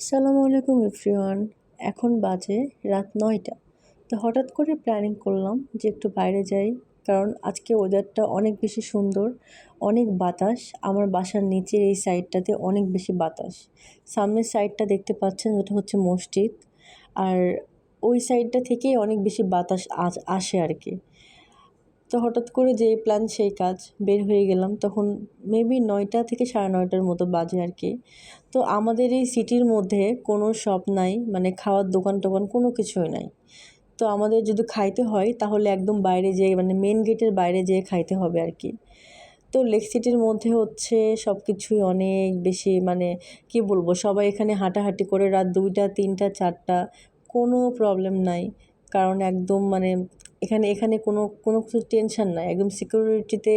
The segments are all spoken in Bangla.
আসসালামু আলাইকুম, এভরিওয়ান। এখন বাজে রাত নয়টা। তো হঠাৎ করে প্ল্যানিং করলাম যে একটু বাইরে যাই, কারণ আজকে ওয়েদারটা অনেক বেশি সুন্দর, অনেক বাতাস। আমার বাসার নিচের এই সাইডটাতে অনেক বেশি বাতাস। সামনের সাইডটা দেখতে পাচ্ছেন, ওটা হচ্ছে মসজিদ। আর ওই সাইডটা থেকেই অনেক বেশি বাতাস আজ, আসে আর কি। তো হঠাৎ করে যে প্ল্যান সেই কাজ, বের হয়ে গেলাম। তখন মেবি নয়টা থেকে সাড়ে নয়টার মতো বাজে আর কি। তো আমাদের এই সিটির মধ্যে কোনো শপ নাই মানে খাওয়ার দোকান টোকান কোনো কিছুই নাই। তো আমাদের যদি খাইতে হয়, তাহলে একদম বাইরে যেয়ে মানে মেন গেটের বাইরে যেয়ে খাইতে হবে আর কি। তো লেক সিটির মধ্যে হচ্ছে সব কিছুই অনেক বেশি মানে কি বলব, সবাই এখানে হাঁটাহাঁটি করে রাত দুইটা, তিনটা, চারটা, কোনো প্রবলেম নাই। কারণ একদম মানে এখানে এখানে কোনো কোনো কিছু টেনশন নাই একদম সিকিউরিটিতে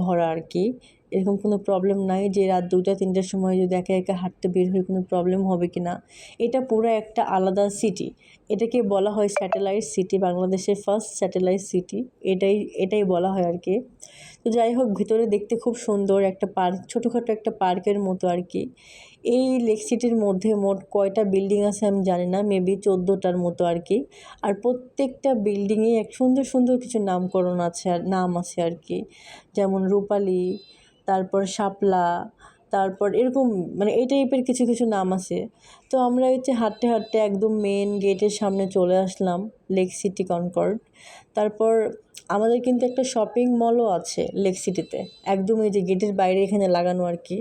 ভরা আর কি। এরকম কোনো প্রবলেম নাই যে রাত দুটা তিনটার সময় যদি একা একা হাঁটতে বের হয়ে কোনো প্রবলেম হবে কি না এটা পুরো একটা আলাদা সিটি এটাকে বলা হয় স্যাটেলাইট সিটি বাংলাদেশের ফার্স্ট স্যাটেলাইট সিটি এটাই এটাই বলা হয় আর কি। তো যাই হোক, ভিতরে দেখতে খুব সুন্দর একটা পার্ক ছোটোখাটো একটা পার্কের মতো আর কি। এই লেক সিটির মধ্যে মোট কয়টা বিল্ডিং আছে আমি জানি না মেবি চোদ্দোটার মতো আর কি। আর প্রত্যেকটা বিল্ডিংয়ে এক সুন্দর সুন্দর কিছু নামকরণ আছে আর, নাম আছে আর কি। যেমন রূপালি তারপর শাপলা, তারপর এরকম মানে এই টাইপের কিছু কিছু নাম আছে। তো আমরা হচ্ছে হাঁটতে হাঁটতে একদম মেন গেটের সামনে চলে আসলাম লেক সিটি কনকর্ড তারপর আমাদের কিন্তু একটা শপিং মলও আছে লেক সিটিতে একদম এই যে গেটের বাইরে এখানে লাগানো আর কি।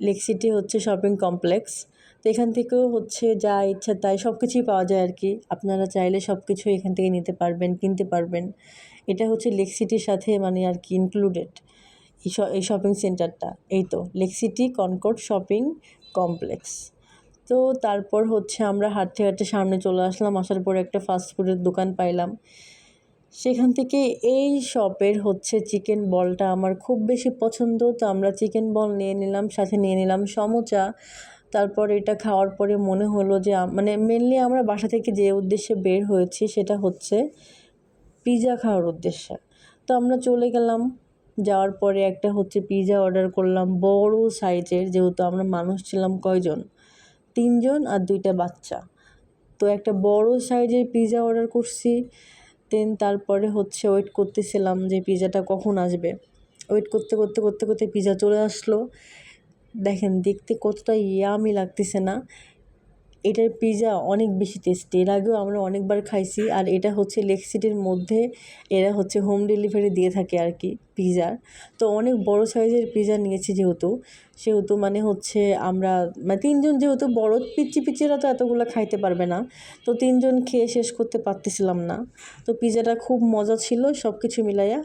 লেক সিটি হচ্ছে শপিং কমপ্লেক্স তো এখান থেকেও হচ্ছে যা ইচ্ছা তাই সব কিছুই পাওয়া যায় আর কি। আপনারা চাইলে সব কিছু এখান থেকে নিতে পারবেন, কিনতে পারবেন। এটা হচ্ছে লেক সিটির সাথে মানে আর কি ইনক্লুডেড এই শপিং সেন্টারটা এই তো lake city Concord shopping complex তো তারপর হচ্ছে আমরা হাঁটতে হাঁটতে সামনে চলে আসলাম, আসার পরে একটা ফাস্টফুডের দোকান পাইলাম। সেখান থেকে এই শপের হচ্ছে চিকেন বলটা আমার খুব বেশি পছন্দ, তো আমরা চিকেন বল নিয়ে নিলাম, সাথে নিয়ে নিলাম সমোচা। তারপর এটা খাওয়ার পরে মনে হলো যে মানে মেনলি আমরা বাসা থেকে যে উদ্দেশ্যে বের হয়েছি সেটা হচ্ছে পিৎজা খাওয়ার উদ্দেশ্যে। তো আমরা চলে গেলাম যাওয়ার পরে একটা হচ্ছে পিৎজা অর্ডার করলাম, বড় সাইজের যেহেতু আমরা মানুষ ছিলাম কয়জন? তিনজন আর দুইটা বাচ্চা। তো একটা বড় সাইজের পিৎজা অর্ডার করছি দেন তারপরে হচ্ছে ওয়েট করতেছিলাম যে পিৎজাটা কখন আসবে। ওয়েট করতে করতে করতে করতে পিৎজা চলে আসলো। দেখেন দেখতে কতটা ইয়ামি লাগতেছে না। এটার পিৎজা অনেক বেশি টেস্টি এর আগেও আমরা অনেকবার খাইছি আর এটা হচ্ছে লেক সিটির মধ্যে এরা হচ্ছে হোম ডেলিভারি দিয়ে থাকে আর কি পিৎজার তো অনেক বড় সাইজের পিৎজা নিয়েছি যেহেতু, সেহেতু মানে হচ্ছে আমরা মানে তিনজন যেহেতু বড় পিচ্ছি পিচ্ছিরা তো এতগুলো খাইতে পারবে না। তো তিনজন খেয়ে শেষ করতে পারতেছিলাম না। তো পিৎজাটা খুব মজা ছিল সব কিছু মিলাইয়া।